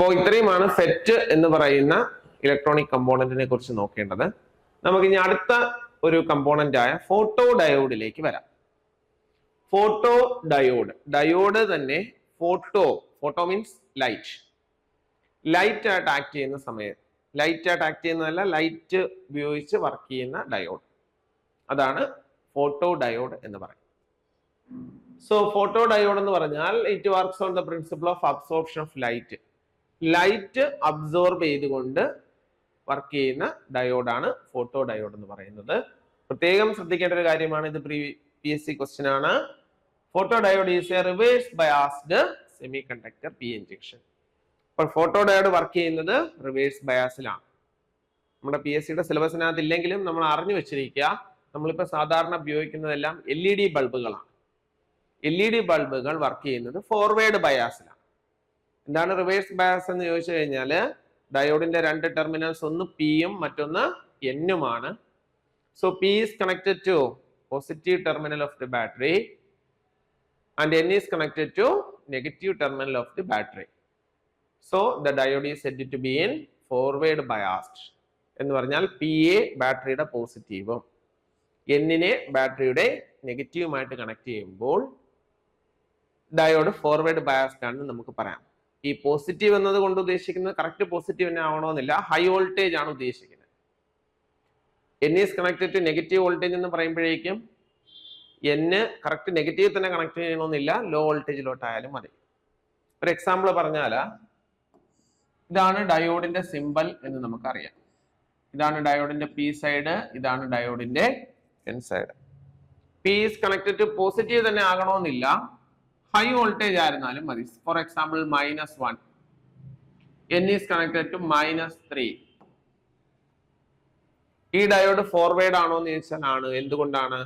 അപ്പോൾ ഇത്രയുമാണ് ഫെറ്റ് എന്ന് പറയുന്ന ഇലക്ട്രോണിക് കമ്പോണന്റിനെ കുറിച്ച് നോക്കേണ്ടത്. നമുക്ക് ഇനി അടുത്ത ഒരു കമ്പോണന്റ് ആയ ഫോട്ടോ ഡയോഡിലേക്ക് വരാം. ഫോട്ടോ ഡയോഡ് ഡയോഡ് തന്നെ photo photo means light light ആയിട്ട് ആക്ട് ചെയ്യുന്ന സമയത്ത് ലൈറ്റ് ആയിട്ട് ആക്ട് ചെയ്യുന്നതല്ല ലൈറ്റ് ഉപയോഗിച്ച് വർക്ക് ചെയ്യുന്ന ഡയോഡ് അതാണ് ഫോട്ടോ ഡയോഡ് എന്ന് പറയും സോ ഫോട്ടോ ഡയോഡ് എന്ന് പറഞ്ഞാൽ it works on the principle of absorption of light light absorb ചെയ്തുകൊണ്ട് വർക്ക് ചെയ്യുന്ന ഡയോഡാണ് ഫോട്ടോ ഡയോഡ് എന്ന് പറയുന്നത്. പ്രത്യേകം ശ്രദ്ധിക്കേണ്ട ഒരു കാര്യമാണ് ഇത് pre P S C question ആണ്. Photo diode is a reverse biased semiconductor P junction അപ്പോൾ ഫോട്ടോ ഡയോഡ് വർക്ക് ചെയ്യുന്നത് റിവേഴ്സ് ബയാസിലാണ് നമ്മുടെ പി എസ് സിയുടെ സിലബസിനകത്ത് ഇല്ലെങ്കിലും നമ്മൾ അറിഞ്ഞു വെച്ചിരിക്കുക നമ്മളിപ്പോൾ സാധാരണ ഉപയോഗിക്കുന്നതെല്ലാം എൽ ഇ ഡി ബൾബുകളാണ് എൽ ഇ ഡി ബൾബുകൾ വർക്ക് ചെയ്യുന്നത് ഫോർവേഡ് ബയാസിലാണ് എന്താണ് റിവേഴ്സ് ബയാസ് എന്ന് ചോദിച്ചു കഴിഞ്ഞാൽ ഡയോഡിന്റെ രണ്ട് ടെർമിനൽസ് ഒന്ന് പിയും മറ്റൊന്ന് എന്നുമാണ് so P is connected to positive terminal of the battery and N is connected to negative terminal of the battery so the diode is set to be in forward biased എന്ന് പറഞ്ഞാൽ P എ ബാറ്ററിയുടെ പോസിറ്റീവും എന്നിനെ ബാറ്ററിയുടെ നെഗറ്റീവുമായിട്ട് connect ചെയ്യുമ്പോൾ diode forward biased ആണെന്ന് നമുക്ക് പറയാം. ഈ പോസിറ്റീവ് എന്നത് കൊണ്ട് ഉദ്ദേശിക്കുന്നത് കറക്റ്റ് പോസിറ്റീവ് തന്നെ ആവണമെന്നില്ല. ഹൈ വോൾട്ടേജ് ആണ് ഉദ്ദേശിക്കുന്നത്. N is connected to negative voltage എന്ന് പറയുമ്പോഴേക്കും എൻ കറക്റ്റ് നെഗറ്റീവ് തന്നെ കണക്ട് ചെയ്യണമെന്നില്ല. ലോ വോൾട്ടേജിലോട്ടായാലും മതി. ഒരു എക്സാമ്പിൾ പറഞ്ഞാൽ ഇതാണ് ഡയോഡിന്റെ സിമ്പൽ എന്ന് നമുക്കറിയാം. ഇതാണ് ഡയോഡിന്റെ പി സൈഡ് ഇതാണ് ഡയോഡിന്റെ N side P is connected to positive തന്നെ ആകണമെന്നില്ല. ഹൈ വോൾട്ടേജ് ആയിരുന്നാലും മതി. For example minus one N is connected to minus three ഈ ഡയോഡ് ഫോർവേഡ് ആണോ എന്ന് ചോദിച്ചാൽ ആണ്. എന്തുകൊണ്ടാണ്?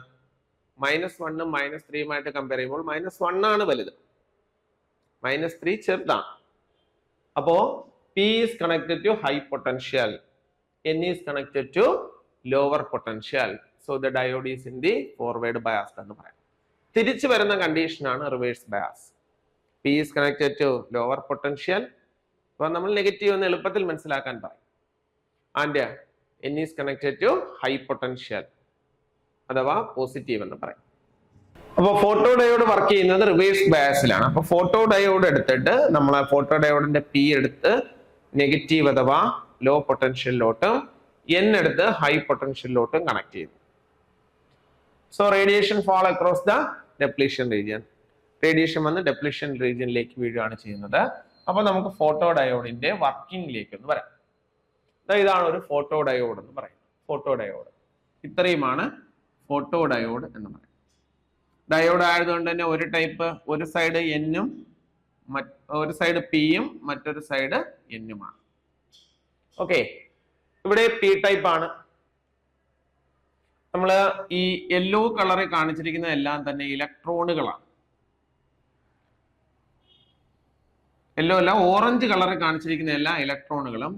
മൈനസ് വണ്ണും മൈനസ് ത്രീയുമായിട്ട് കമ്പയർ ചെയ്യുമ്പോൾ മൈനസ് വൺ ആണ് വലുത്. മൈനസ് ത്രീ ചെറുതാണ്. അപ്പോ P is connected to high potential N is connected to lower potential so the diode is in the forward biased എന്ന് പറയാം. തിരിച്ചു വരുന്ന കണ്ടീഷനാണ് reverse bias P is connected to lower potential അപ്പൊ നമ്മൾ നെഗറ്റീവ് എന്ന് എളുപ്പത്തിൽ മനസ്സിലാക്കാൻ പറയും. And N is connected to high potential അഥവാ പോസിറ്റീവ് എന്ന് പറയും. അപ്പോൾ ഫോട്ടോ ഡയോഡ് വർക്ക് ചെയ്യുന്നത് റിവേഴ്സ് ബയാസിലാണ് അപ്പൊ ഫോട്ടോ ഡയോഡ് എടുത്തിട്ട് നമ്മൾ ഫോട്ടോ ഡയോഡിന്റെ പി എടുത്ത് നെഗറ്റീവ് അഥവാ ലോ പൊട്ടൻഷ്യലിലോട്ടും എൻ എടുത്ത് ഹൈ പൊട്ടൻഷ്യലിലോട്ടും കണക്ട് ചെയ്തു so radiation fall across the depletion region radiation വന്ന് ഡെപ്ലീഷൻ റീജിയനിലേക്ക് വീഴുകയാണ് ചെയ്യുന്നത്. അപ്പൊ നമുക്ക് ഫോട്ടോ ഡയോഡിന്റെ വർക്കിംഗിലേക്ക് വരാം ദാ ഇതാണ് ഒരു ഫോട്ടോ ഡയോഡ് എന്ന് പറയുന്നത്. ഫോട്ടോ ഡയോഡ് ഇത്രയുമാണ് ഫോട്ടോ ഡയോഡ് എന്ന് പറയുന്നത്. ഡയോഡ് ആയതുകൊണ്ട് തന്നെ ഒരു ടൈപ്പ് ഒരു സൈഡ് എന്നും ഒരു സൈഡ് പിയും മറ്റൊരു സൈഡ് എന്നുമാണ് ഓക്കെ ഇവിടെ പി ടൈപ്പ് ആണ്. നമ്മൾ ഈ യെല്ലോ കളറിൽ കാണിച്ചിരിക്കുന്ന എല്ലാം തന്നെ ഇലക്ട്രോണുകളാണ് യെല്ലോ അല്ല ഓറഞ്ച് കളറിൽ കാണിച്ചിരിക്കുന്ന എല്ലാ ഇലക്ട്രോണുകളും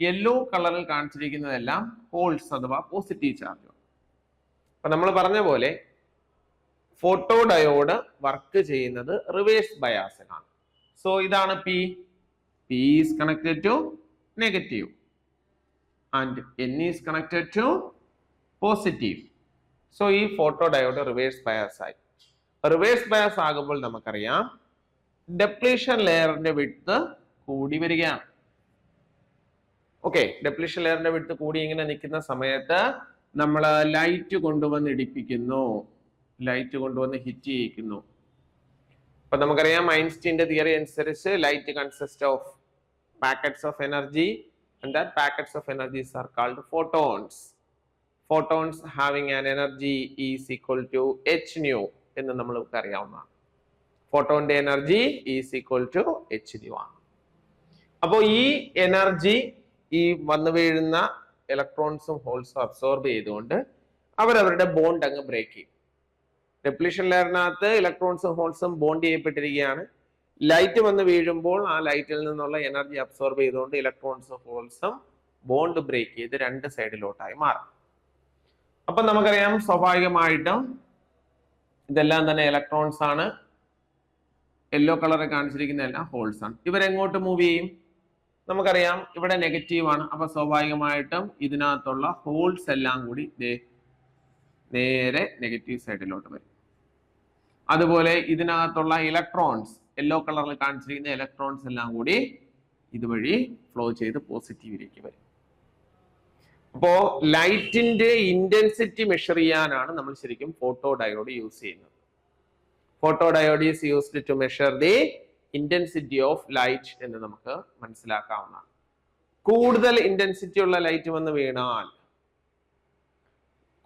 യെല്ലോ കളറിൽ കാണിച്ചിരിക്കുന്നതെല്ലാം ഹോൾസ് അഥവാ പോസിറ്റീവ് ചാർജ് അപ്പൊ നമ്മൾ പറഞ്ഞ പോലെ ഫോട്ടോ ഡയോഡ് വർക്ക് ചെയ്യുന്നത് റിവേഴ്സ് ബയാസിലാണ് സോ ഇതാണ് P P is connected to negative and N is connected to positive so ഈ ഫോട്ടോ ഡയോഡ് റിവേഴ്സ് ബയാസ് ആയി. റിവേഴ്സ് ബയാസ് ആകുമ്പോൾ നമുക്കറിയാം ഡെപ്ലീഷൻ ലെയറിന്റെ വിട്ട് കൂടി വരികയാണ്. ഓക്കെ ഡെപ്ലീഷൻ ലെയറിന്റെ വിട്ട് കൂടി ഇങ്ങനെ നിൽക്കുന്ന സമയത്ത് നമ്മൾ ലൈറ്റ് കൊണ്ടുവന്ന് ഇടിപ്പിക്കുന്നു. ലൈറ്റ് കൊണ്ടുവന്ന് ഹിറ്റ് ചെയ്യിക്കുന്നു. അപ്പൊ നമുക്കറിയാം ഐൻസ്റ്റീന്റെ തിയറി അനുസരിച്ച് light consist of packets of energy and that packets of energies are called photons photons having an energy is equal to H nu എന്ന് നമ്മൾക്ക് അറിയാവുന്നതാണ്. ഫോട്ടോന്റെ energy is equal to H nu ആണ്. അപ്പോൾ ഈ എനർജി ഈ വന്നു വീഴുന്ന ഇലക്ട്രോൺസും ഹോൾസും അബ്സോർബ് ചെയ്തുകൊണ്ട് അവരവരുടെ ബോണ്ട് അങ്ങ് ബ്രേക്ക് ചെയ്യും. ഡെപ്ലീഷൻ ലെയറിനകത്ത് ഇലക്ട്രോൺസും ഹോൾസും ബോണ്ട് ചെയ്യപ്പെട്ടിരിക്കുകയാണ്. ലൈറ്റ് വന്ന് വീഴുമ്പോൾ ആ ലൈറ്റിൽ നിന്നുള്ള എനർജി അബ്സോർബ് ചെയ്തുകൊണ്ട് ഇലക്ട്രോൺസും ഹോൾസും ബോണ്ട് ബ്രേക്ക് ചെയ്ത് രണ്ട് സൈഡിലോട്ടായി മാറും. അപ്പൊ നമുക്കറിയാം സ്വാഭാവികമായിട്ടും ഇതെല്ലാം തന്നെ ഇലക്ട്രോൺസ് ആണ്. യെല്ലോ കളറിൽ കാണിച്ചിരിക്കുന്ന ഹോൾസ് ആണ്. ഇവരെങ്ങോട്ട് മൂവ് ചെയ്യും? നമുക്കറിയാം ഇവിടെ നെഗറ്റീവ് ആണ്. അപ്പൊ സ്വാഭാവികമായിട്ടും ഇതിനകത്തുള്ള ഹോൾസ് എല്ലാം കൂടി നേരെ നെഗറ്റീവ് സൈഡിലോട്ട് വരും. അതുപോലെ ഇതിനകത്തുള്ള ഇലക്ട്രോൺസ് യെല്ലോ കളറിൽ കാണിച്ചിരിക്കുന്ന ഇലക്ട്രോൺസ് എല്ലാം കൂടി ഇതുവഴി ഫ്ലോ ചെയ്ത് പോസിറ്റീവിലേക്ക് വരും. അപ്പോ ലൈറ്റിന്റെ ഇന്റൻസിറ്റി മെഷർ ചെയ്യാനാണ് നമ്മൾ ശരിക്കും ഫോട്ടോ ഡയോഡ് യൂസ് ചെയ്യുന്നത്. Photo diode is used to measure the intensity of light എന്ന് നമുക്ക് മനസ്സിലാക്കാവുന്നതാണ്. കൂടുതൽ ഇന്റൻസിറ്റി ഉള്ള ലൈറ്റ് വന്ന് വീണാൽ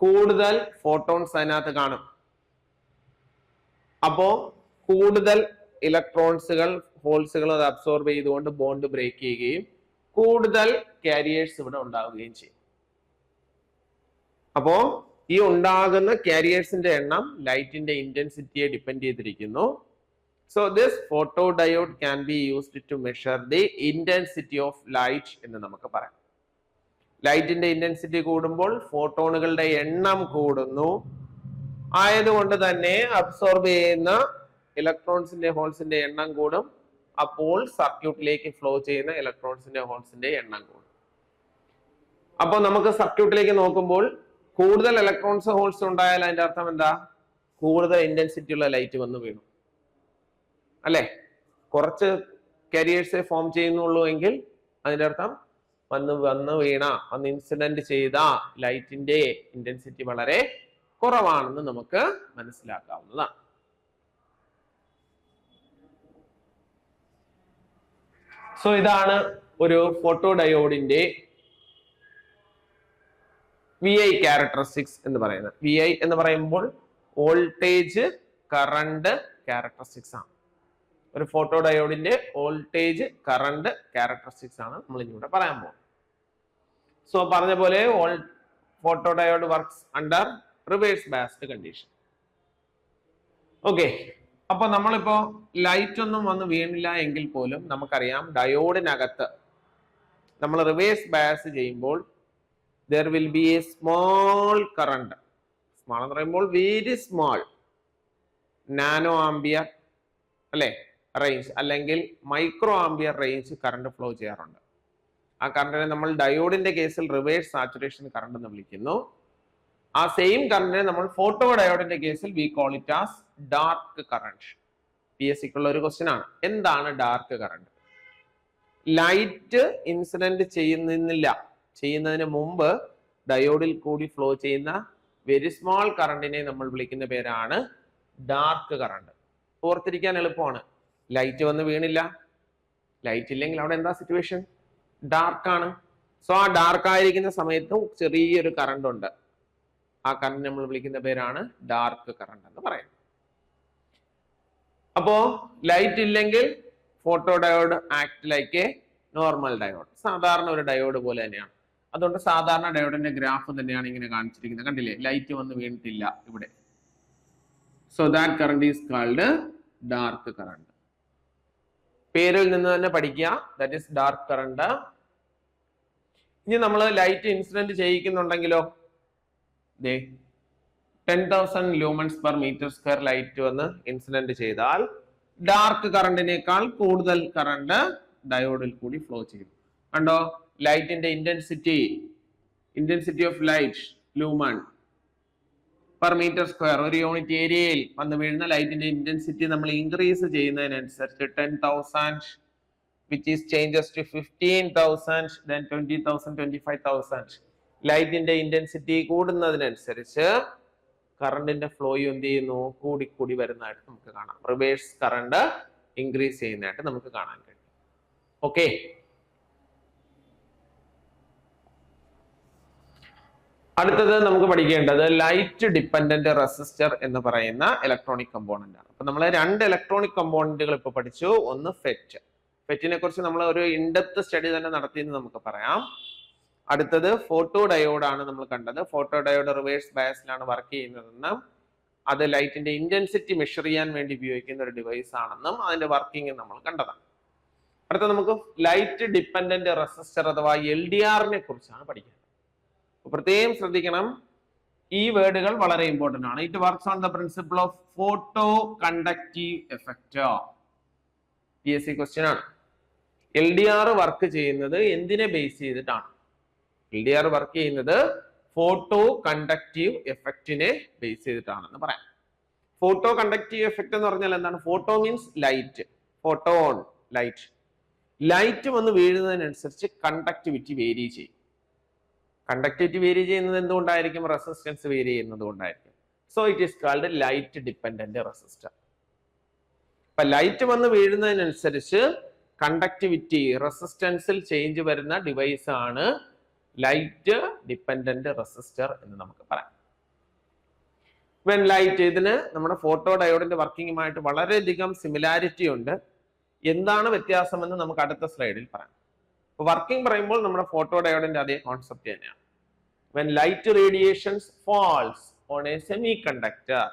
കൂടുതൽ ഫോട്ടോൺസ് അതിനകത്ത് കാണും. അപ്പോ കൂടുതൽ ഇലക്ട്രോൺസുകൾ ഹോൾസുകൾ അത് അബ്സോർബ് ചെയ്തുകൊണ്ട് ബോണ്ട് ബ്രേക്ക് ചെയ്യുകയും കൂടുതൽ കാരിയേഴ്സ് ഇവിടെ ഉണ്ടാവുകയും ചെയ്യും. അപ്പോ ഈ ഉണ്ടാകുന്ന കാരിയേഴ്സിന്റെ എണ്ണം ലൈറ്റിന്റെ ഇന്റൻസിറ്റിയെ ഡിപ്പെൻഡ് ചെയ്തിരിക്കുന്നു. So this photo diode can be used to measure the intensity of light എന്ന് നമുക്ക് പറയാം. ലൈറ്റിന്റെ ഇന്റൻസിറ്റി കൂടുമ്പോൾ ഫോട്ടോണുകളുടെ എണ്ണം കൂടുന്നു. ആയതുകൊണ്ട് തന്നെ അബ്സോർബ് ചെയ്യുന്ന ഇലക്ട്രോൺസിന്റെ ഹോൾസിന്റെ എണ്ണം കൂടും. അപ്പോൾ സർക്യൂട്ടിലേക്ക് ഫ്ലോ ചെയ്യുന്ന ഇലക്ട്രോൺസിന്റെ ഹോൾസിന്റെ എണ്ണം കൂടും. അപ്പോൾ നമുക്ക് സർക്യൂട്ടിലേക്ക് നോക്കുമ്പോൾ കൂടുതൽ ഇലക്ട്രോൺസ് ഹോൾസ് ഉണ്ടായാൽ അതിന്റെ അർത്ഥം എന്താ? കൂടുതൽ ഇന്റൻസിറ്റി ഉള്ള ലൈറ്റ് വന്ന് വീണു. അല്ലെ? കുറച്ച് കരിയേഴ്സെ ഫോം ചെയ്യുന്നുള്ളൂ എങ്കിൽ അതിന്റെ അർത്ഥം വന്ന് വന്ന് വീണ വന്ന് ഇൻസിഡന്റ് ചെയ്ത ലൈറ്റിന്റെ ഇന്റൻസിറ്റി വളരെ കുറവാണെന്ന് നമുക്ക് മനസ്സിലാക്കാവുന്നതാണ്. സോ ഇതാണ് ഒരു ഫോട്ടോ ഡയോഡിന്റെ വി ഐ ക്യാരക്ടറിസ്റ്റിക്സ് എന്ന് പറയുന്നത്. വി ഐ എന്ന് പറയുമ്പോൾ വോൾട്ടേജ് കറണ്ട് ക്യാരക്ടറിസ്റ്റിക്സ് ആണ്. ഒരു ഫോട്ടോ ഡയോഡിന്റെ വോൾട്ടേജ് കറണ്ട് ക്യാരക്ടറിസ്റ്റിക്സ് ആണ് നമ്മൾ ഇന്നിവിടെ പറയാൻ പോകുന്നത്. സോ പറഞ്ഞ പോലെ photo diode works under reverse biased condition okay അപ്പൊ നമ്മളിപ്പോ ലൈറ്റ് ഒന്നും വന്ന് വീണില്ല എങ്കിൽ പോലും നമുക്കറിയാം ഡയോഡിനകത്ത് നമ്മൾ റിവേഴ്സ് ബയസ് ചെയ്യുമ്പോൾ there will be a small current small എന്ന് പറയുമ്പോൾ വെരി സ്മോൾ നാനോ ആംബിയർ അല്ലെ? റേഞ്ച് അല്ലെങ്കിൽ micro ampere range current flow ചെയ്യാറുണ്ട്. ആ കറണ്ടിനെ നമ്മൾ ഡയോഡിന്റെ കേസിൽ റിവേഴ്സ് സാച്ചുറേഷൻ കറണ്ട് എന്ന് വിളിക്കുന്നു. ആ സെയിം കറണ്ടിനെ നമ്മൾ ഫോട്ടോ ഡയോഡിന്റെ കേസിൽ we call it as dark current P S സിക്കുള്ള ഒരു ക്വസ്റ്റ്യൻ ആണ്. എന്താണ് ഡാർക്ക് കറണ്ട് ലൈറ്റ് ഇൻസിഡന്റ് ചെയ്യുന്നില്ല. ചെയ്യുന്നതിന് മുമ്പ് ഡയോഡിൽ കൂടി ഫ്ലോ ചെയ്യുന്ന വെരി സ്മോൾ കറണ്ടിനെ നമ്മൾ വിളിക്കുന്ന പേരാണ് ഡാർക്ക് കറണ്ട് ഓർത്തിരിക്കാൻ എളുപ്പമാണ്. ലൈറ്റ് വന്ന് വീണില്ല. ലൈറ്റ് ഇല്ലെങ്കിൽ അവിടെ എന്താ സിറ്റുവേഷൻ ഡാർക്കാണ് സോ ആ ഡാർക്ക് ആയിരിക്കുന്ന സമയത്തും ചെറിയൊരു കറണ്ട് ഉണ്ട്. ആ കറണ്ട് നമ്മൾ വിളിക്കുന്ന പേരാണ് ഡാർക്ക് കറണ്ട് എന്ന് പറയുന്നത്. അപ്പോ ലൈറ്റ് ഇല്ലെങ്കിൽ photo diode act like a normal diode സാധാരണ ഒരു ഡയോഡ് പോലെ തന്നെയാണ്. അതുകൊണ്ട് സാധാരണ ഡയോഡിന്റെ ഗ്രാഫ് തന്നെയാണ് ഇങ്ങനെ കാണിച്ചിരിക്കുന്നത്. കണ്ടില്ലേ? ലൈറ്റ് വന്ന് വീണിട്ടില്ല ഇവിടെ. So that current is called dark current പേരിൽ നിന്ന് തന്നെ പഠിക്കുക. ദാറ്റ് ഈസ് ഡാർക്ക് കറണ്ട് ഇനി നമ്മൾ ലൈറ്റ് ഇൻസിഡന്റ് ചെയ്യിക്കുന്നുണ്ടെങ്കിലോ? ദേ ten thousand lumens per meter square light വന്ന് ഇൻസിഡന്റ് ചെയ്താൽ ഡാർക്ക് കറണ്ടിനേക്കാൾ കൂടുതൽ കറണ്ട് ഡയോഡിൽ കൂടി ഫ്ലോ ചെയ്യും. കണ്ടോ? ലൈറ്റിന്റെ intensity intensity of light lumen per meter square. ഒരു യൂണിറ്റ് ഏരിയയിൽ വന്ന് വീഴുന്ന ലൈറ്റിന്റെ ഇന്റൻസിറ്റി നമ്മൾ increase ചെയ്യുന്നതിനനുസരിച്ച് ten thousand which is changes to fifteen thousand then twenty thousand twenty five thousand ലൈറ്റിന്റെ ഇന്റൻസിറ്റി കൂടുന്നതിനനുസരിച്ച് കറണ്ടിന്റെ ഫ്ലോയും എന്ത് ചെയ്യുന്നു? കൂടി കൂടി വരുന്നതായിട്ട് നമുക്ക് കാണാം. റിവേഴ്സ് കറണ്ട് ഇൻക്രീസ് ചെയ്യുന്നതായിട്ട് നമുക്ക് കാണാൻ കഴിയും. ഓക്കെ അടുത്തത് നമുക്ക് പഠിക്കേണ്ടത് ലൈറ്റ് ഡിപ്പെൻഡന്റ് റെസിസ്റ്റർ എന്ന് പറയുന്ന ഇലക്ട്രോണിക് കമ്പോണന്റ് ആണ്. അപ്പൊ നമ്മൾ രണ്ട് ഇലക്ട്രോണിക് കമ്പോണന്റുകൾ ഇപ്പൊ പഠിച്ചു. ഒന്ന് ഫെറ്റ് ഫെറ്റിനെ കുറിച്ച് നമ്മൾ ഒരു ഇൻഡെപ്ത് സ്റ്റഡി തന്നെ നടത്തിയെന്ന് നമുക്ക് പറയാം. അടുത്തത് ഫോട്ടോ ഡയോഡ് ആണ് നമ്മൾ കണ്ടത്. ഫോട്ടോ ഡയോഡ് റിവേഴ്സ് ബയസിലാണ് വർക്ക് ചെയ്യുന്നതെന്നും അത് ലൈറ്റിന്റെ ഇന്റൻസിറ്റി മെഷർ ചെയ്യാൻ വേണ്ടി ഉപയോഗിക്കുന്ന ഒരു ഡിവൈസ് ആണെന്നും അതിന്റെ വർക്കിംഗ് നമ്മൾ കണ്ടതാണ്. അടുത്ത നമുക്ക് ലൈറ്റ് ഡിപ്പെൻഡന്റ് റെസിസ്റ്റർ അഥവാ എൽ ഡി ആറിനെ കുറിച്ചാണ് പഠിക്കുന്നത് പ്രത്യേകം ശ്രദ്ധിക്കണം. ഈ വേർഡുകൾ വളരെ ഇമ്പോർട്ടന്റ് ആണ്. It works on the principle of photo conductive effect P S C question ആണ്. എൽ ഡി ആർ വർക്ക് ചെയ്യുന്നത് എന്തിനെ ബേസ് ചെയ്തിട്ടാണ്? എൽ ഡി ആർ വർക്ക് ചെയ്യുന്നത് ഫോട്ടോ കണ്ടക്റ്റീവ് എഫക്റ്റിനെ ബേസ് ചെയ്തിട്ടാണെന്ന് പറയാം. ഫോട്ടോ കണ്ടക്റ്റീവ് എഫക്റ്റ് എന്ന് പറഞ്ഞാൽ എന്താണ്? Photo means light photo on light light വന്ന് വീഴുന്നതിനനുസരിച്ച് കണ്ടക്ടിവിറ്റി വേരി ചെയ്യും. കണ്ടക്ടിവിറ്റി വേരി ചെയ്യുന്നത് എന്തുകൊണ്ടായിരിക്കും? റെസിസ്റ്റൻസ് വേരി ചെയ്യുന്നത് കൊണ്ടായിരിക്കും. So it is called light dependent resistor അപ്പൊ ലൈറ്റ് വന്ന് വീഴുന്നതിനനുസരിച്ച് കണ്ടക്ടിവിറ്റി റെസിസ്റ്റൻസിൽ ചേഞ്ച് വരുന്ന ഡിവൈസ് ആണ് ലൈറ്റ് ഡിപ്പെൻഡന്റ് റെസിസ്റ്റർ എന്ന് നമുക്ക് പറയാം. വെൻ ലൈറ്റ് ഇതിന് നമ്മുടെ ഫോട്ടോ ഡയോഡിന്റെ വർക്കിങ്ങുമായിട്ട് വളരെയധികം സിമിലാരിറ്റി ഉണ്ട്. എന്താണ് വ്യത്യാസമെന്ന് നമുക്ക് അടുത്ത സ്ലൈഡിൽ പറയാം. വർക്കിംഗ് പറയുമ്പോൾ നമ്മുടെ ഫോട്ടോ ഡയോഡിന്റെ അതേ കോൺസെപ്റ്റ് തന്നെയാണ്. When light radiations falls on a semi conductor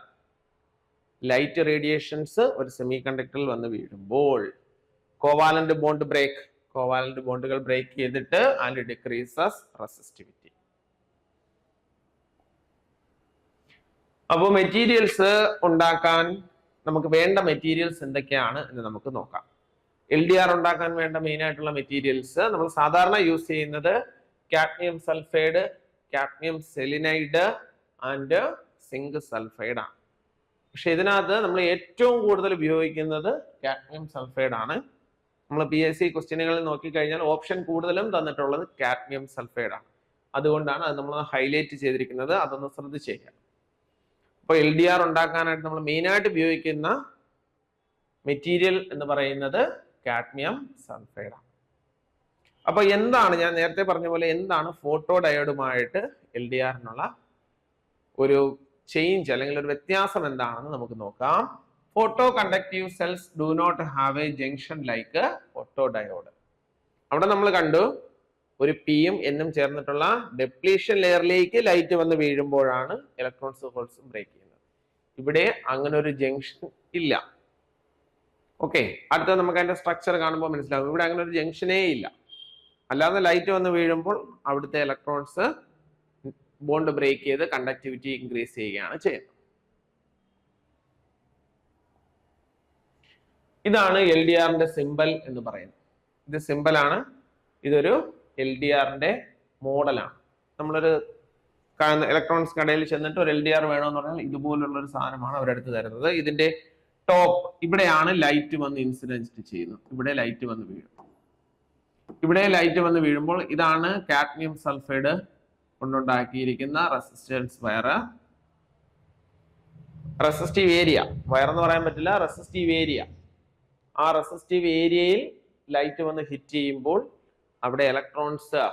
light radiations ഒരു സെമി കണ്ടക്ടറിൽ വന്ന് വീഴുമ്പോൾ കോവാലന്റ് ബോണ്ട് ബ്രേക്ക് കോവാലന്റ് ബോണ്ടുകൾ ബ്രേക്ക് ചെയ്തിട്ട് ആൻഡ് ഡിക്രീസസ് റെസിസ്റ്റിവിറ്റി അപ്പോൾ മെറ്റീരിയൽസ് ഉണ്ടാക്കാൻ നമുക്ക് വേണ്ട മെറ്റീരിയൽസ് എന്തൊക്കെയാണ് എന്ന് നമുക്ക് നോക്കാം. എൽ ഡി ആർ ഉണ്ടാക്കാൻ വേണ്ട മെയിൻ ആയിട്ടുള്ള മെറ്റീരിയൽസ് നമ്മൾ സാധാരണ യൂസ് ചെയ്യുന്നത് cadmium sulphide cadmium selenide and zinc sulphide ആണ്. പക്ഷെ ഇതിനകത്ത് നമ്മൾ ഏറ്റവും കൂടുതൽ ഉപയോഗിക്കുന്നത് കാഡ്മിയം സൾഫൈഡ് ആണ്. നമ്മൾ പി എസ് സി ക്വസ്റ്റ്യനുകളിൽ നോക്കിക്കഴിഞ്ഞാൽ ഓപ്ഷൻ കൂടുതലും തന്നിട്ടുള്ളത് കാഡ്മിയം സൾഫൈഡ് ആണ്. അതുകൊണ്ടാണ് അത് നമ്മൾ ഹൈലൈറ്റ് ചെയ്തിരിക്കുന്നത്. അതൊന്ന് ശ്രദ്ധിച്ചേക്കാം അപ്പോൾ എൽ ഡി ആർ ഉണ്ടാക്കാനായിട്ട് നമ്മൾ മെയിനായിട്ട് ഉപയോഗിക്കുന്ന മെറ്റീരിയൽ എന്ന് പറയുന്നത് കാഡ്മിയം സൾഫൈഡ്. ആണ് അപ്പൊ എന്താണ് ഞാൻ നേരത്തെ പറഞ്ഞ പോലെ എന്താണ് ഫോട്ടോ ഡയോഡുമായിട്ട് എൽ ഡി ആറിനുള്ള ഒരു ചേഞ്ച് അല്ലെങ്കിൽ ഒരു വ്യത്യാസം എന്താണെന്ന് നമുക്ക് നോക്കാം. Photo conductive cells do not have a junction like photo diode അവിടെ നമ്മൾ കണ്ടു ഒരു പിയും എന്നും ചേർന്നിട്ടുള്ള ഡെപ്ലീഷൻ ലെയറിലേക്ക് ലൈറ്റ് വന്ന് വീഴുമ്പോഴാണ് ഇലക്ട്രോൺസ് ഹോൾസും ബ്രേക്ക് ചെയ്യുന്നത്. ഇവിടെ അങ്ങനെ ഒരു ജംഗ്ഷൻ ഇല്ല. ഓക്കെ അടുത്ത നമുക്ക് അതിന്റെ സ്ട്രക്ചർ കാണുമ്പോൾ മനസ്സിലാകും ഇവിടെ അങ്ങനെ ഒരു ജംഗ്ഷനേ ഇല്ല. അല്ലാതെ ലൈറ്റ് വന്ന് വീഴുമ്പോൾ അവിടുത്തെ ഇലക്ട്രോൺസ് ബോണ്ട് ബ്രേക്ക് ചെയ്ത് കണ്ടക്ടിവിറ്റി ഇൻക്രീസ് ചെയ്യുകയാണ് ചെയ്യുന്നത്. ഇതാണ് എൽ ഡി ആറിന്റെ സിമ്പൽ എന്ന് പറയുന്നത്. ഇത് സിമ്പലാണ് ഇതൊരു എൽ ഡി ആറിന്റെ മോഡലാണ് നമ്മളൊരു ഇലക്ട്രോണിക്സ് കടയിൽ ചെന്നിട്ട് ഒരു എൽ ഡി ആർ വേണമെന്ന് പറഞ്ഞാൽ ഇതുപോലുള്ള ഒരു സാധനമാണ് അവരെടുത്ത് തരുന്നത്. ഇതിന്റെ ടോപ്പ് ഇവിടെയാണ് ലൈറ്റ് വന്ന് ഇൻസിഡന്റ് ചെയ്യുന്നത്. ഇവിടെ ലൈറ്റ് വന്ന് വീഴും. ഇവിടെ ലൈറ്റ് വന്ന് വീഴുമ്പോൾ ഇതാണ് cadmium sulphide കൊണ്ടുണ്ടാക്കിയിരിക്കുന്ന resistance wire resistive area wire എന്ന് പറയാൻ പറ്റില്ല റെസിസ്റ്റീവ് ഏരിയ ആ റെസിസ്റ്റീവ് ഏരിയയിൽ ലൈറ്റ് വന്ന് ഹിറ്റ് ചെയ്യുമ്പോൾ അവിടെ ഇലക്ട്രോൺസ്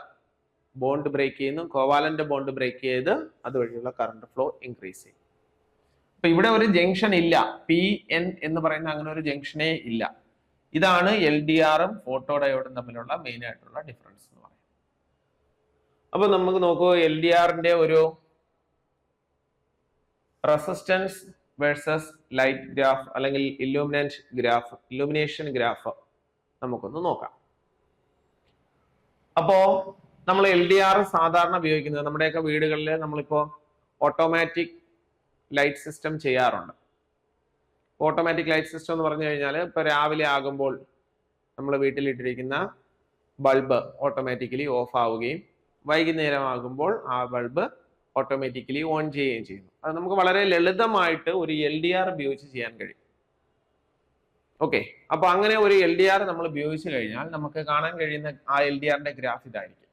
ബോണ്ട് ബ്രേക്ക് ചെയ്യുന്നു. കോവാലന്റ് ബോണ്ട് ബ്രേക്ക് ചെയ്ത് അതുവഴിയുള്ള കറണ്ട് ഫ്ലോ ഇൻക്രീസ് ചെയ്യും. അപ്പൊ ഇവിടെ ഒരു ജംഗ്ഷൻ ഇല്ല. പി എൻ എന്ന് പറയുന്ന അങ്ങനെ ഒരു ജംഗ്ഷനേ ഇല്ല. ഇതാണ് എൽ ഡി ആറും ഫോട്ടോ ഡയോഡും തമ്മിലുള്ള മെയിൻ ആയിട്ടുള്ള ഡിഫറൻസ് എന്ന് പറയുന്നത്. അപ്പൊ നമുക്ക് നോക്കൂ എൽ ഡി ആറിന്റെ ഒരു റെസിസ്റ്റൻസ് വേഴ്സസ് ലൈറ്റ് ഗ്രാഫ് അല്ലെങ്കിൽ ഇല്ലൂമിനന്റ് ഗ്രാഫ് ഇല്ലൂമിനേഷൻ ഗ്രാഫ് നമുക്കൊന്ന് നോക്കാം. അപ്പോ നമ്മൾ എൽ ഡി ആർ സാധാരണ ഉപയോഗിക്കുന്നത് നമ്മുടെയൊക്കെ വീടുകളിൽ നമ്മളിപ്പോ ഓട്ടോമാറ്റിക് ലൈറ്റ് സിസ്റ്റം ചെയ്യാറുണ്ട്. ഓട്ടോമാറ്റിക് ലൈറ്റ് സിസ്റ്റം എന്ന് പറഞ്ഞു കഴിഞ്ഞാൽ ഇപ്പോൾ രാവിലെ ആകുമ്പോൾ നമ്മൾ വീട്ടിലിട്ടിരിക്കുന്ന ബൾബ് ഓട്ടോമാറ്റിക്കലി ഓഫ് ആവുകയും വൈകുന്നേരം ആകുമ്പോൾ ആ ബൾബ് ഓട്ടോമാറ്റിക്കലി ഓൺ ചെയ്യുകയും ചെയ്യുന്നു. അത് നമുക്ക് വളരെ ലളിതമായിട്ട് ഒരു എൽ ഡി ആർ ഉപയോഗിച്ച് ചെയ്യാൻ കഴിയും. ഓക്കെ. അപ്പോൾ അങ്ങനെ ഒരു എൽ ഡി ആർ നമ്മൾ ഉപയോഗിച്ച് കഴിഞ്ഞാൽ നമുക്ക് കാണാൻ കഴിയുന്ന ആ എൽ ഡി ആറിന്റെ ഗ്രാഫ് ഇതായിരിക്കും.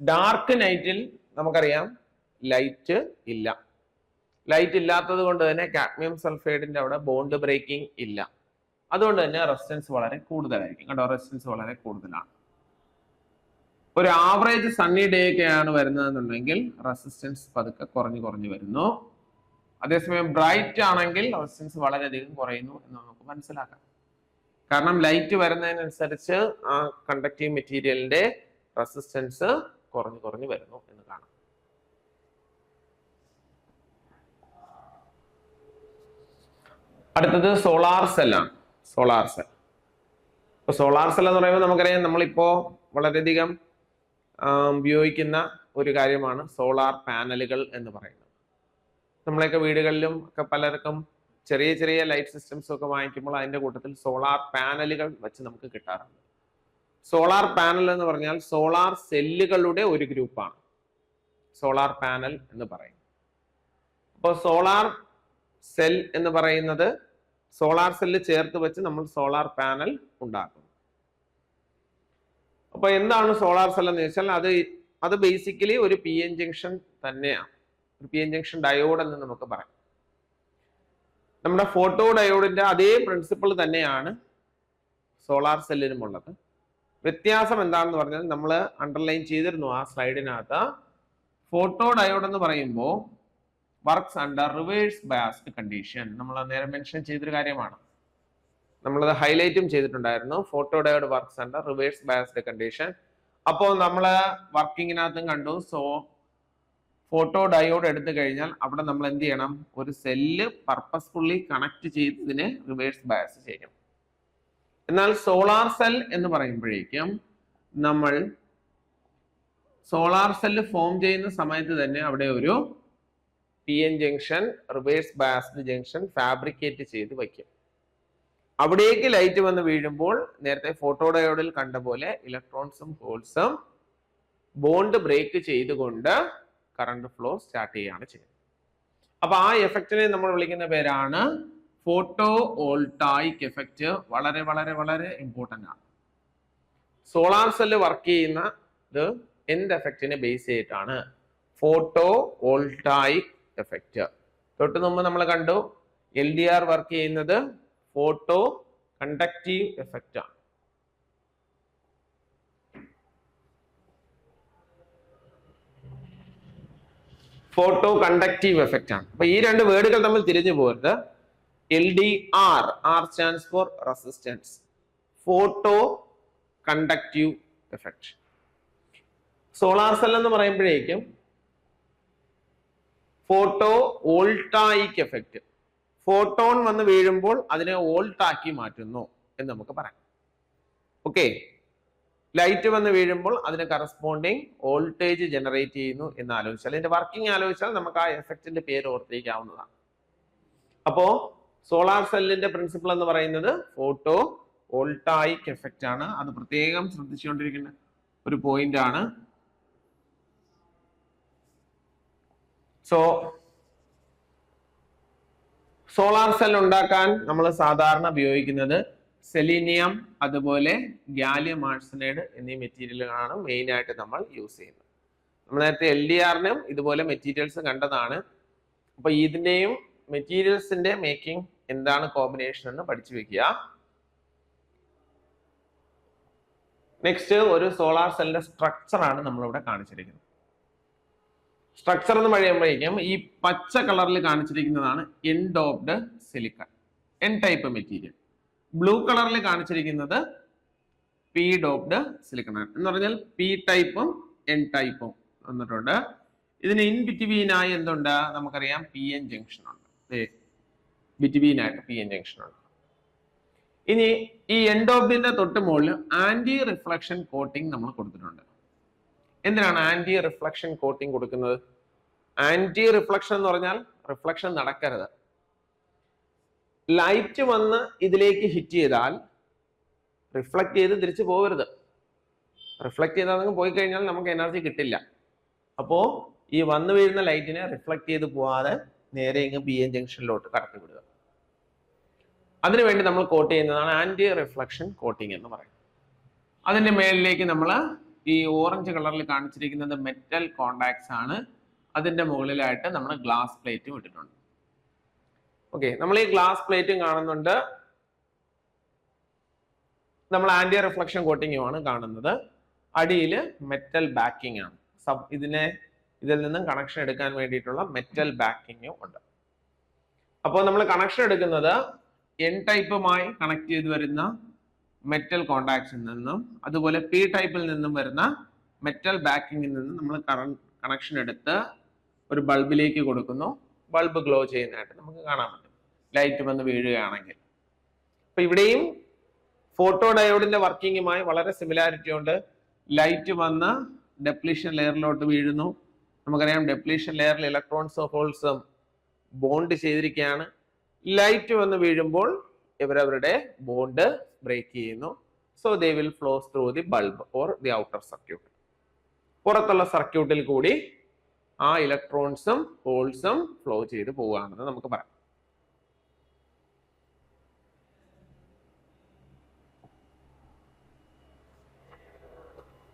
ഡാർക്ക് നൈറ്റിൽ നമുക്കറിയാം ലൈറ്റ് ഇല്ല. ലൈറ്റ് ഇല്ലാത്തത് കൊണ്ട് തന്നെ കാഡ്മിയം സൾഫൈഡിന്റെ അവിടെ ബോണ്ട് ബ്രേക്കിംഗ് ഇല്ല. അതുകൊണ്ട് തന്നെ റെസിസ്റ്റൻസ് വളരെ കൂടുതലായിരിക്കും. കേട്ടോ റെസിസ്റ്റൻസ് വളരെ കൂടുതലാണ്. ഒരു ആവറേജ് സണ്ണി ഡേ ഒക്കെയാണ് വരുന്നതെന്നുണ്ടെങ്കിൽ റെസിസ്റ്റൻസ് പതുക്കെ കുറഞ്ഞു കുറഞ്ഞു വരുന്നു. അതേസമയം ബ്രൈറ്റ് ആണെങ്കിൽ റെസിസ്റ്റൻസ് വളരെയധികം കുറയുന്നു എന്ന് നമുക്ക് മനസ്സിലാക്കാം. കാരണം ലൈറ്റ് വരുന്നതിനനുസരിച്ച് ആ കണ്ടക്റ്റീവ് മെറ്റീരിയലിന്റെ റെസിസ്റ്റൻസ് കുറഞ്ഞു കുറഞ്ഞു വരുന്നു എന്ന് കാണാം. അടുത്തത് സോളാർ സെല്ലാണ് സോളാർ സെൽ. ഇപ്പോൾ സോളാർ സെൽ എന്ന് പറയുമ്പോൾ നമുക്കറിയാം നമ്മളിപ്പോ വളരെയധികം ഉപയോഗിക്കുന്ന ഒരു കാര്യമാണ് സോളാർ പാനലുകൾ എന്ന് പറയുന്നത്. നമ്മളെയൊക്കെ വീടുകളിലും ഒക്കെ പലർക്കും ചെറിയ ചെറിയ ലൈറ്റ് സിസ്റ്റംസ് ഒക്കെ വാങ്ങിക്കുമ്പോൾ അതിന്റെ കൂട്ടത്തിൽ സോളാർ പാനലുകൾ വെച്ച് നമുക്ക് കിട്ടാറുണ്ട്. സോളാർ പാനൽ എന്ന് പറഞ്ഞാൽ സോളാർ സെല്ലുകളുടെ ഒരു ഗ്രൂപ്പാണ്. സോളാർ പാനൽ എന്ന് പറയും അപ്പോൾ സോളാർ സെൽ എന്ന് പറയുന്നത് സോളാർ സെല്ല് ചേർത്ത് വെച്ച് നമ്മൾ സോളാർ പാനൽ ഉണ്ടാക്കുന്നു അപ്പൊ എന്താണ് സോളാർ സെൽ എന്ന് ചോദിച്ചാൽ അത് അത് ബേസിക്കലി ഒരു പി എൻ ജംഗ്ഷൻ തന്നെയാണ്. ഒരു പി എൻ ജംഗ്ഷൻ ഡയോഡ് എന്ന് നമുക്ക് പറയാം. നമ്മുടെ ഫോട്ടോ ഡയോഡിന്റെ അതേ പ്രിൻസിപ്പിൾ തന്നെയാണ് സോളാർ സെല്ലിനും ഉള്ളത്. വ്യത്യാസം എന്താണെന്ന് പറഞ്ഞാൽ നമ്മൾ അണ്ടർലൈൻ ചെയ്തിരുന്നു ആ സ്ലൈഡിനകത്ത് ഫോട്ടോ ഡയോഡ് എന്ന് പറയുമ്പോൾ works under reverse biased condition നമ്മൾ നേരെ മെൻഷൻ ചെയ്തൊരു കാര്യമാണ്. നമ്മളത് ഹൈലൈറ്റും ചെയ്തിട്ടുണ്ടായിരുന്നു. Photo diode works under reverse biased condition അപ്പോൾ നമ്മൾ വർക്കിങ്ങിനകത്തും കണ്ടു. സോ ഫോട്ടോ ഡയോഡ് എടുത്തു കഴിഞ്ഞാൽ അവിടെ നമ്മൾ എന്ത് ചെയ്യണം? ഒരു സെല്ല് പർപ്പസ്ഫുള്ളി കണക്ട് ചെയ്തതിന് റിവേഴ്സ് ബയസ് ചെയ്യും. എന്നാൽ സോളാർ സെൽ എന്ന് പറയുമ്പോഴേക്കും നമ്മൾ സോളാർ സെല്ല് ഫോം ചെയ്യുന്ന സമയത്ത് തന്നെ അവിടെ ഒരു P N junction reverse biased junction fabricate ചെയ്ത് വയ്ക്കും. അവിടേക്ക് ലൈറ്റ് വന്ന് വീഴുമ്പോൾ നേരത്തെ ഫോട്ടോഡയോഡിൽ കണ്ട പോലെ ഇലക്ട്രോൺസും ഹോൾസും ബോണ്ട് ബ്രേക്ക് ചെയ്തുകൊണ്ട് കറണ്ട് ഫ്ലോ സ്റ്റാർട്ട് ചെയ്യുകയാണ് ചെയ്യുന്നത്. അപ്പൊ ആ എഫക്റ്റിനെ നമ്മൾ വിളിക്കുന്ന പേരാണ് ഫോട്ടോ വോൾട്ടായിക് എഫക്റ്റ് വളരെ വളരെ വളരെ ഇമ്പോർട്ടന്റ് ആണ്. സോളാർ സെല്ല് വർക്ക് ചെയ്യുന്ന ഇത് എന്ത് എഫക്റ്റിനെ ബേസ് ചെയ്തിട്ടാണ്? ഫോട്ടോ വോൾട്ടായിക് എഫക്റ്റ് തൊട്ട് മുമ്പ് നമ്മൾ കണ്ടു എൽ ഡി ആർ വർക്ക് ചെയ്യുന്നത് ഫോട്ടോ കണ്ടക്റ്റീവ് എഫക്റ്റ് ആണ്. ഫോട്ടോ കണ്ടക്റ്റീവ് എഫക്റ്റ് ആണ്. അപ്പൊ ഈ രണ്ട് വേർഡുകൾ തമ്മിൽ തിരിഞ്ഞു പോകരുത് L D R R stands for resistance photo conductive effect solar cell എന്ന് പറയുമ്പോഴേക്കും ഫോട്ടോ വോൾട്ടായിക് എഫക്റ്റ് ഫോട്ടോൺ വന്ന് വീഴുമ്പോൾ അതിനെ ഓൾട്ടാക്കി മാറ്റുന്നു എന്ന് നമുക്ക് പറയാം. ഓക്കെ ലൈറ്റ് വന്ന് വീഴുമ്പോൾ അതിന് കറസ്പോണ്ടിങ് വോൾട്ടേജ് ജനറേറ്റ് ചെയ്യുന്നു എന്ന് ആലോചിച്ചാൽ ഇതിന്റെ വർക്കിംഗ് ആലോചിച്ചാൽ നമുക്ക് ആ എഫക്റ്റിന്റെ പേര് ഓർത്തിരിക്കാവുന്നതാണ്. അപ്പോ സോളാർ സെല്ലിന്റെ പ്രിൻസിപ്പിൾ എന്ന് പറയുന്നത് ഫോട്ടോ വോൾട്ടായിക് എഫക്റ്റ് ആണ്. അത് പ്രത്യേകം ശ്രദ്ധിച്ചുകൊണ്ടിരിക്കുന്ന ഒരു പോയിന്റ് ആണ്. സോ സോളാർ സെൽ ഉണ്ടാക്കാൻ നമ്മൾ സാധാരണ ഉപയോഗിക്കുന്നത് സെലീനിയം അതുപോലെ ഗാലിയം ആർസനൈഡ് എന്നീ മെറ്റീരിയലുകളാണ് മെയിൻ ആയിട്ട് നമ്മൾ യൂസ് ചെയ്യുന്നത്. നമ്മൾ നേരത്തെ എൽ ഡി ആറിനും ഇതുപോലെ മെറ്റീരിയൽസ് കണ്ടതാണ്. അപ്പൊ ഇതിന്റെയും മെറ്റീരിയൽസിന്റെ മേക്കിംഗ് എന്താണ് കോമ്പിനേഷൻ എന്ന് പഠിച്ചു വെക്കുക. നെക്സ്റ്റ് ഒരു സോളാർ സെല്ലിന്റെ സ്ട്രക്ചറാണ് നമ്മളിവിടെ കാണിച്ചിരിക്കുന്നത്. സ്ട്രക്ചർ എന്ന് പറയുമ്പോഴേക്കും ഈ പച്ച കളറിൽ കാണിച്ചിരിക്കുന്നതാണ് N doped silicon N type material blue കളറിൽ കാണിച്ചിരിക്കുന്നത് പി ഡോപ്ഡ് സിലിക്കൺ എന്ന് പറഞ്ഞാൽ പി ടൈപ്പും എൻ ടൈപ്പും വന്നിട്ടുണ്ട്. ഇതിന് ഇൻ ബിറ്റ്വീനായി എന്തുണ്ട്? നമുക്കറിയാം പി എൻ ജംഗ്ഷൻ ഉണ്ട് ബിറ്റ്വീനായിട്ട് പി എൻ ജംഗ്ഷൻ ഉണ്ട്. ഇനി ഈ എൻഡോബിന്റെ തൊട്ട് മുകളിൽ ആന്റി റിഫ്ലക്ഷൻ കോട്ടിംഗ് നമ്മൾ കൊടുത്തിട്ടുണ്ട്. എന്തിനാണ് ആന്റി റിഫ്ലക്ഷൻ കോട്ടിംഗ് കൊടുക്കുന്നത്? ആന്റി റിഫ്ലക്ഷൻ എന്ന് പറഞ്ഞാൽ റിഫ്ലക്ഷൻ നടക്കരുത്. ലൈറ്റ് വന്ന് ഇതിലേക്ക് ഹിറ്റ് ചെയ്താൽ റിഫ്ലക്ട് ചെയ്ത് തിരിച്ചു പോകരുത് റിഫ്ലക്ട് ചെയ്താൽ പോയി കഴിഞ്ഞാൽ നമുക്ക് എനർജി കിട്ടില്ല. അപ്പോ ഈ വന്നു വീഴുന്ന ലൈറ്റിനെ റിഫ്ലക്ട് ചെയ്ത് പോവാതെ നേരെ ഇങ്ങ് ബി എൻ ജംഗ്ഷനിലോട്ട് കടത്തി വിടുക അതിനുവേണ്ടി നമ്മൾ കോട്ട് ചെയ്യുന്നതാണ് ആന്റി റിഫ്ലക്ഷൻ കോട്ടിംഗ് എന്ന് പറയുന്നത്. അതിന്റെ മേളിലേക്ക് നമ്മൾ ഈ ഓറഞ്ച് കളറിൽ കാണിച്ചിരിക്കുന്നത് മെറ്റൽ കോണ്ടാക്ട്സ് ആണ്. അതിന്റെ മുകളിലായിട്ട് നമ്മൾ ഗ്ലാസ് പ്ലേറ്റും ഇട്ടിട്ടുണ്ട്. ഓക്കെ നമ്മൾ ഈ ഗ്ലാസ് പ്ലേറ്റും കാണുന്നുണ്ട്. നമ്മൾ ആന്റി റിഫ്ലക്ഷൻ കോട്ടിങ്ങുമാണ് കാണുന്നത്. അടിയിൽ മെറ്റൽ ബാക്കിംഗ് ആണ്. സബ് ഇതിനെ ഇതിൽ നിന്നും കണക്ഷൻ എടുക്കാൻ വേണ്ടിയിട്ടുള്ള മെറ്റൽ ബാക്കിങ്ങും ഉണ്ട്. അപ്പോൾ നമ്മൾ കണക്ഷൻ എടുക്കുന്നത് എൻ ടൈപ്പുമായി കണക്ട് ചെയ്ത് വരുന്ന മെറ്റൽ കോണ്ടാക്ട്സിൽ നിന്നും അതുപോലെ പി ടൈപ്പിൽ നിന്നും വരുന്ന മെറ്റൽ ബാക്കിങ്ങിൽ നിന്നും നമ്മൾ കണക്ഷൻ എടുത്ത് ഒരു ബൾബിലേക്ക് കൊടുക്കുന്നു. ബൾബ് ഗ്ലോ ചെയ്യുന്നതായിട്ട് നമുക്ക് കാണാൻ പറ്റും. ലൈറ്റ് വന്ന് വീഴുകയാണെങ്കിൽ. അപ്പൊ ഇവിടെയും ഫോട്ടോ ഡയോഡിന്റെ വർക്കിങ്ങുമായി വളരെ സിമിലാരിറ്റി ഉണ്ട്. ലൈറ്റ് വന്ന് ഡെപ്ലീഷൻ ലെയറിലോട്ട് വീഴുന്നു. നമുക്കറിയാം ഡെപ്ലീഷൻ ലെയറിൽ ഇലക്ട്രോൺസ് ഹോൾസും ബോണ്ട് ചെയ്തിരിക്കുകയാണ്. ലൈറ്റ് വന്ന് വീഴുമ്പോൾ ഇവരവരുടെ ബോണ്ട് ബ്രേക്ക് ചെയ്യുന്നു. So they will flows through the bulb or the outer circuit പുറത്തുള്ള സർക്യൂട്ടിൽ കൂടി ആ ഇലക്ട്രോൺസും ഹോൾസും ഫ്ലോ ചെയ്ത് പോവുകയാണെന്ന് നമുക്ക് പറയാം.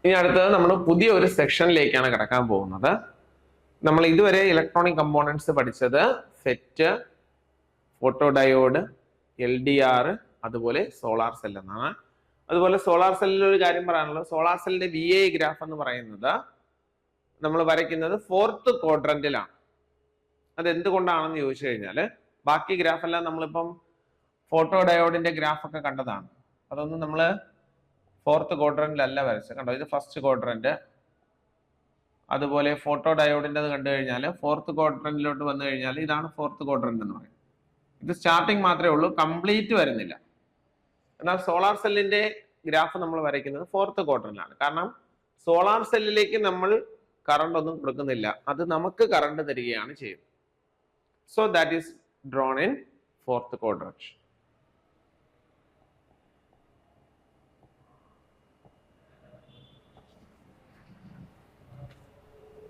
ഇനി അടുത്തത് നമ്മൾ പുതിയ ഒരു സെക്ഷനിലേക്കാണ് കിടക്കാൻ പോകുന്നത്. നമ്മൾ ഇതുവരെ ഇലക്ട്രോണിക് കമ്പോണൻസ് പഠിച്ചത് set photo diode L D R അതുപോലെ സോളാർ സെൽ എന്നാണ്. അതുപോലെ സോളാർ സെല്ലിൽ ഒരു കാര്യം പറയാനുള്ളത്. സോളാർ സെല്ലിന്റെ വി ഐ ഗ്രാഫ് എന്ന് പറയുന്നത് നമ്മൾ വരയ്ക്കുന്നത് ഫോർത്ത് ക്വാഡ്രന്റിലാണ് അത് എന്തുകൊണ്ടാണെന്ന് ചോദിച്ചു കഴിഞ്ഞാൽ ബാക്കി ഗ്രാഫെല്ലാം നമ്മളിപ്പം ഫോട്ടോ ഡയോഡിന്റെ ഗ്രാഫൊക്കെ കണ്ടതാണ്. അതൊന്നും നമ്മൾ ഫോർത്ത് ക്വാഡ്രന്റിലല്ല വരച്ചത്. കണ്ടോ? ഇത് ഫസ്റ്റ് ക്വാഡ്രന്റ് അതുപോലെ ഫോട്ടോ ഡയോഡിന്റെ കണ്ടു കഴിഞ്ഞാൽ ഫോർത്ത് ക്വാഡ്രന്റിലോട്ട് വന്നു കഴിഞ്ഞാൽ ഇതാണ് ഫോർത്ത് ക്വാഡ്രന്റ് എന്ന് പറയുന്നത്. ഇത് സ്റ്റാർട്ടിങ് മാത്രമേ ഉള്ളൂ കംപ്ലീറ്റ് വരുന്നില്ല. എന്നാൽ സോളാർ സെല്ലിന്റെ ഗ്രാഫ് നമ്മൾ വരയ്ക്കുന്നത് ഫോർത്ത് ക്വാർട്ടറിലാണ് കാരണം സോളാർ സെല്ലിലേക്ക് നമ്മൾ കറണ്ട് ഒന്നും കൊടുക്കുന്നില്ല. അത് നമുക്ക് കറണ്ട് തരികയാണ് ചെയ്യുന്നത്. So that is drawn in fourth quarter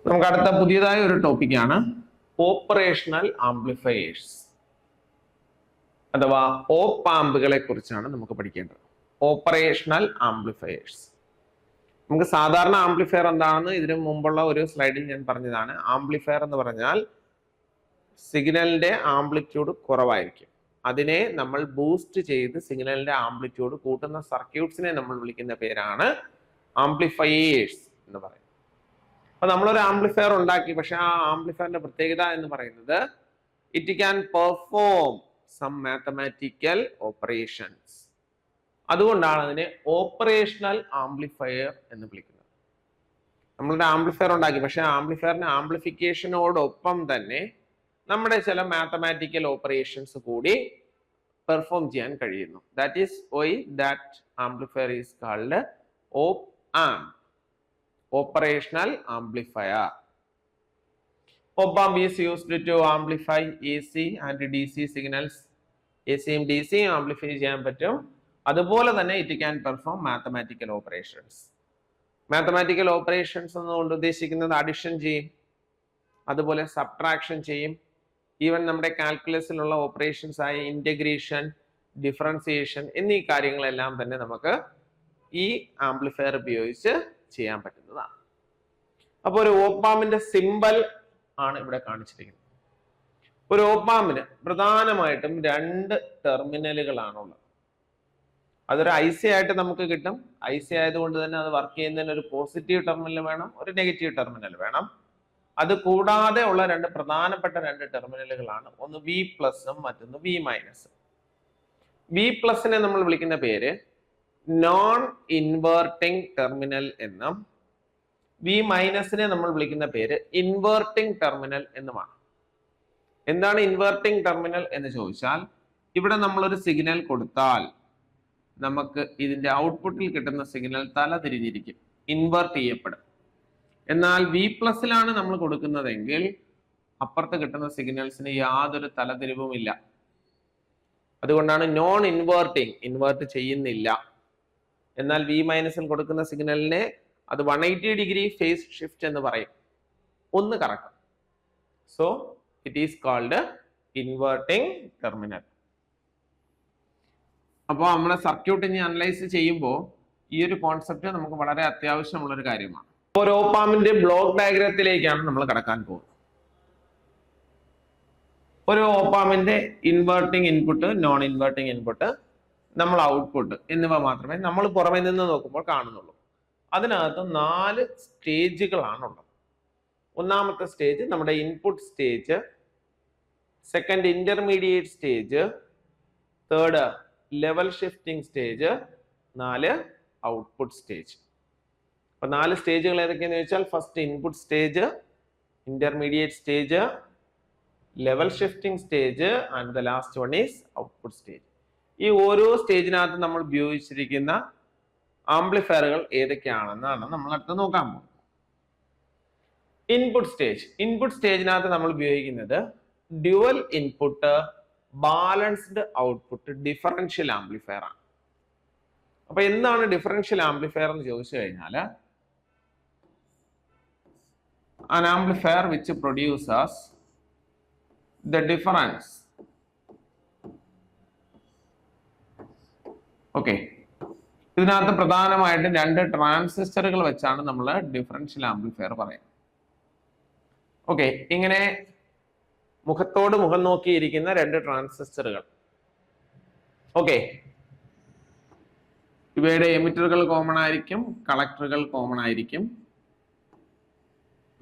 നമുക്ക് അടുത്ത പുതിയതായ ഒരു ടോപ്പിക്കാണ് ഓപ്പറേഷണൽ ആംപ്ലിഫയേഴ്സ് അഥവാ ഓപ്പ് ആമ്പുകളെ കുറിച്ചാണ് നമുക്ക് പഠിക്കേണ്ടത്. ഓപ്പറേഷണൽ ആംപ്ലിഫയേഴ്സ് നമുക്ക് സാധാരണ ആംപ്ലിഫയർ എന്താണെന്ന് ഇതിനു മുമ്പുള്ള ഒരു സ്ലൈഡിൽ ഞാൻ പറഞ്ഞതാണ്. ആംപ്ലിഫയർ എന്ന് പറഞ്ഞാൽ സിഗ്നലിന്റെ ആംപ്ലിറ്റ്യൂഡ് കുറവായിരിക്കും. അതിനെ നമ്മൾ ബൂസ്റ്റ് ചെയ്ത് സിഗ്നലിന്റെ ആംപ്ലിറ്റ്യൂഡ് കൂട്ടുന്ന സർക്യൂട്ട്സിനെ നമ്മൾ വിളിക്കുന്ന പേരാണ് ആംപ്ലിഫയേഴ്സ് എന്ന് പറയുന്നത്. അപ്പൊ നമ്മളൊരു ആംപ്ലിഫയർ ഉണ്ടാക്കി. പക്ഷെ ആ ആംപ്ലിഫയറിന്റെ പ്രത്യേകത എന്ന് പറയുന്നത് it can perform some mathematical operations അതുകൊണ്ടാണ് അതിനെ ഓപ്പറേഷണൽ ആംപ്ലിഫയർ എന്ന് വിളിക്കുന്നത്. നമ്മളുടെ ആംപ്ലിഫയർ ഉണ്ടാക്കി. പക്ഷെ ആംപ്ലിഫയറിന് ആംപ്ലിഫിക്കേഷനോടൊപ്പം തന്നെ നമ്മുടെ ചില മാത്തമാറ്റിക്കൽ ഓപ്പറേഷൻസ് കൂടി പെർഫോം ചെയ്യാൻ കഴിയുന്നു. That is why that amplifier is called op amp operational amplifier. Op-amp is used to amplify AC and DC signals. സിയും ഡി സിയും ആംപ്ലിഫൈ ചെയ്യാൻ പറ്റും. അതുപോലെ തന്നെ it can perform mathematical operations mathematical operations എന്നുകൊണ്ട് ഉദ്ദേശിക്കുന്നത് അഡിഷൻ ചെയ്യും. അതുപോലെ സബ്ട്രാക്ഷൻ ചെയ്യും. ഈവൻ നമ്മുടെ കാൽക്കുലസിലുള്ള ഓപ്പറേഷൻസ് ആയ ഇന്റഗ്രേഷൻ ഡിഫറൻസിയേഷൻ എന്നീ കാര്യങ്ങളെല്ലാം തന്നെ നമുക്ക് ഈ ആംപ്ലിഫയർ ഉപയോഗിച്ച് ചെയ്യാൻ പറ്റുന്നതാണ്. അപ്പോൾ ഒരു ഓപ്പാമിന്റെ സിമ്പൽ ആണ് ഇവിടെ കാണിച്ചിരിക്കുന്നത്. ഒരു ഓപ്പാമ്പിന് പ്രധാനമായിട്ടും രണ്ട് ടെർമിനലുകളാണുള്ളത് അതൊരു ഐ സി ആയിട്ട് നമുക്ക് കിട്ടും. ഐ സി ആയതുകൊണ്ട് തന്നെ അത് വർക്ക് ചെയ്യുന്നതിന് ഒരു പോസിറ്റീവ് ടെർമിനൽ വേണം ഒരു നെഗറ്റീവ് ടെർമിനൽ വേണം. അത് കൂടാതെ ഉള്ള രണ്ട് പ്രധാനപ്പെട്ട രണ്ട് ടെർമിനലുകളാണ് ഒന്ന് വി പ്ലസും മറ്റൊന്ന് വി മൈനസും വി പ്ലസിനെ നമ്മൾ വിളിക്കുന്ന പേര് നോൺ ഇൻവേർട്ടിംഗ് ടെർമിനൽ എന്നും വി മൈനസിനെ നമ്മൾ വിളിക്കുന്ന പേര് ഇൻവേർട്ടിംഗ് ടെർമിനൽ എന്നുമാണ്. എന്താണ് ഇൻവേർട്ടിംഗ് ടെർമിനൽ എന്ന് ചോദിച്ചാൽ ഇവിടെ നമ്മളൊരു സിഗ്നൽ കൊടുത്താൽ നമുക്ക് ഇതിന്റെ ഔട്ട്പുട്ടിൽ കിട്ടുന്ന സിഗ്നൽ തല തിരിഞ്ഞിരിക്കും. ഇൻവേർട്ട് ചെയ്യപ്പെടും. എന്നാൽ വി പ്ലസിലാണ് നമ്മൾ കൊടുക്കുന്നതെങ്കിൽ അപ്പുറത്ത് കിട്ടുന്ന സിഗ്നൽസിന് യാതൊരു തലതിരിവുമില്ല അതുകൊണ്ടാണ് നോൺ ഇൻവേർട്ടിങ് ഇൻവേർട്ട് ചെയ്യുന്നില്ല. എന്നാൽ വി മൈനസിൽ കൊടുക്കുന്ന സിഗ്നലിനെ അത് one eighty degree phase shift എന്ന് പറയും. ഒന്ന് കറക്കും. So it is called inverting terminal അപ്പോൾ നമ്മളെ സർക്യൂട്ട് ഇനി അനലൈസ് ചെയ്യുമ്പോൾ ഈ ഒരു കോൺസെപ്റ്റ് നമുക്ക് വളരെ അത്യാവശ്യമുള്ള ഒരു കാര്യമാണ്. ഒരു ഓപ്പാമിന്റെ ബ്ലോക്ക് ഡയഗ്രത്തിലേക്കാണ് നമ്മൾ കടക്കാൻ പോകുന്നത്. ഒരു ഓപ്പാമിന്റെ inverting input non inverting input നമ്മൾ ഔട്ട്പുട്ട് എന്നിവ മാത്രമേ നമ്മൾ പുറമെ നിന്ന് നോക്കുമ്പോൾ കാണുന്നുള്ളൂ. അതിനകത്ത് നാല് സ്റ്റേജുകളാണുള്ളത്. ഒന്നാമത്തെ സ്റ്റേജ് നമ്മുടെ input stage second intermediate stage third level shifting stage നാല് ഔട്ട്പുട്ട് സ്റ്റേജ്. അപ്പൊ നാല് സ്റ്റേജുകൾ ഏതൊക്കെയാന്ന് ചോദിച്ചാൽ first input stage intermediate stage level shifting stage and the last one is output stage. ഈ ഓരോ സ്റ്റേജിനകത്ത് നമ്മൾ ഉപയോഗിച്ചിരിക്കുന്ന ആംപ്ലിഫയറുകൾ ഏതൊക്കെയാണെന്നാണ് നമ്മൾ അടുത്ത് നോക്കാൻ പോകുന്നത്. ഇൻപുട്ട് സ്റ്റേജ് ഇൻപുട്ട് സ്റ്റേജിനകത്ത് നമ്മൾ ഉപയോഗിക്കുന്നത് dual input balanced output differential amplifier ആണ്. അപ്പൊ എന്താണ് ഡിഫറൻഷ്യൽ ആംപ്ലിഫയർ എന്ന് ചോദിച്ചു കഴിഞ്ഞാൽ amplifier which which produces difference okay ഇതിനകത്ത് പ്രധാനമായിട്ടും രണ്ട് ട്രാൻസിസ്റ്ററുകൾ വെച്ചാണ് നമ്മൾ ഡിഫറൻഷ്യൽ ആംപ്ലിഫയർ പറയുന്നത്. ഓക്കെ ഇങ്ങനെ മുഖത്തോട് മുഖം നോക്കിയിരിക്കുന്ന രണ്ട് ട്രാൻസിസ്റ്ററുകൾ. ഓക്കെ ഇവയുടെ എമിറ്ററുകൾ കോമൺ ആയിരിക്കും കളക്ടറുകൾ കോമൺ ആയിരിക്കും.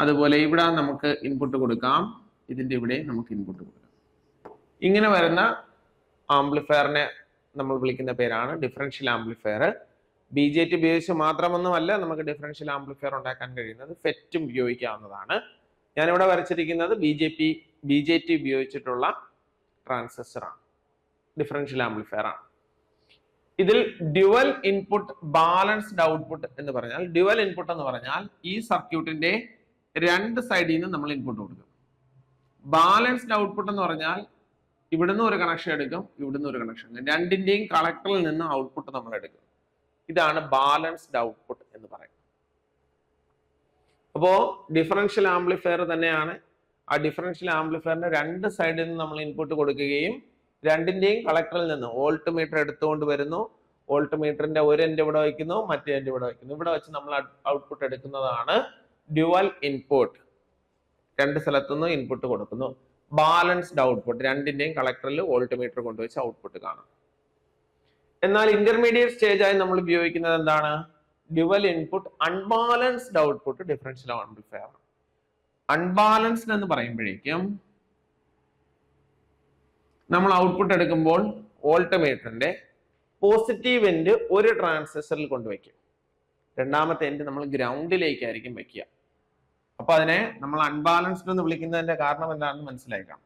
അതുപോലെ ഇവിടെ നമുക്ക് ഇൻപുട്ട് കൊടുക്കാം ഇതിന്റെ ഇവിടെ നമുക്ക് ഇൻപുട്ട് കൊടുക്കാം. ഇങ്ങനെ വരുന്ന ആംപ്ലിഫയറിനെ നമ്മൾ വിളിക്കുന്ന പേരാണ് differential amplifier B J T ഉപയോഗിച്ച് മാത്രമൊന്നുമല്ല നമുക്ക് ഡിഫറൻഷ്യൽ ആംപ്ലിഫയർ ഉണ്ടാക്കാൻ കഴിയുന്നത് ഫെറ്റും ഉപയോഗിക്കാവുന്നതാണ്. ഞാനിവിടെ വരച്ചിരിക്കുന്നത് B J P B J T ഉപയോഗിച്ചിട്ടുള്ള ട്രാൻസിസ്റ്റർ ആണ്. ഡിഫറൻഷ്യൽ ആംപ്ലിഫയർ ആണ്. ഇതിൽ ഡ്യുവൽ ഇൻപുട്ട് ബാലൻസ്ഡ് ഔട്ട്പുട്ട് എന്ന് പറഞ്ഞാൽ ഡ്യുവൽ ഇൻപുട്ട് എന്ന് പറഞ്ഞാൽ ഈ സർക്യൂട്ടിന്റെ രണ്ട് സൈഡിൽ നിന്ന് നമ്മൾ ഇൻപുട്ട് കൊടുക്കും. ബാലൻസ്ഡ് ഔട്ട്പുട്ട് എന്ന് പറഞ്ഞാൽ ഇവിടുന്ന് ഒരു കണക്ഷൻ എടുക്കും ഇവിടുന്ന് ഒരു കണക്ഷൻ രണ്ടിന്റെയും കളക്ടറിൽ നിന്ന് ഔട്ട്പുട്ട് നമ്മൾ എടുക്കും. ഇതാണ് ബാലൻസ്ഡ് ഔട്ട്പുട്ട് എന്ന് പറയുന്നത്. അപ്പോ ഡിഫറൻഷ്യൽ ആംപ്ലിഫയർ തന്നെയാണ്. ആ ഡിഫറൻഷ്യൽ ആംപ്ലിഫയറിന്റെ രണ്ട് സൈഡിൽ നിന്ന് നമ്മൾ ഇൻപുട്ട് കൊടുക്കുകയും രണ്ടിന്റെയും കളക്ടറിൽ നിന്ന് വോൾട്ട് മീറ്റർ എടുത്തുകൊണ്ട് വരുന്നു. വോൾട്ട് മീറ്ററിന്റെ ഒരു എന്റെ ഇവിടെ വയ്ക്കുന്നു മറ്റേ എന്റെ ഇവിടെ വയ്ക്കുന്നു. ഇവിടെ വെച്ച് നമ്മൾ ഔട്ട്പുട്ട് എടുക്കുന്നതാണ് ഡ്യുവൽ ഇൻപുട്ട് രണ്ട് സ്ഥലത്തുനിന്ന് ഇൻപുട്ട് കൊടുക്കുന്നു. ബാലൻസ്ഡ് ഔട്ട്പുട്ട് രണ്ടിന്റെയും കളക്ടറിൽ വോൾട്ട് മീറ്റർ കൊണ്ടുവച്ച് ഔട്ട്പുട്ട് കാണാം. എന്നാൽ ഇന്റർമീഡിയറ്റ് സ്റ്റേജായി നമ്മൾ ഉപയോഗിക്കുന്നത് എന്താണ്? Dual input unbalanced output differential amplifier unbalanced എന്ന് പറയുമ്പോഴേക്കും നമ്മൾ ഔട്ട്പുട്ട് എടുക്കുമ്പോൾ വോൾട്ട്മീറ്ററിന്റെ പോസിറ്റീവ് എൻഡ് ഒരു ട്രാൻസിസ്റ്ററിൽ കൊണ്ടുവയ്ക്കും. രണ്ടാമത്തെ എൻഡ് നമ്മൾ ഗ്രൗണ്ടിലേക്കായിരിക്കും വെക്കുക അപ്പൊ അതിനെ നമ്മൾ അൺബാലൻസ്ഡ് എന്ന് വിളിക്കുന്നതിന്റെ കാരണം എന്താണെന്ന് മനസ്സിലാക്കാം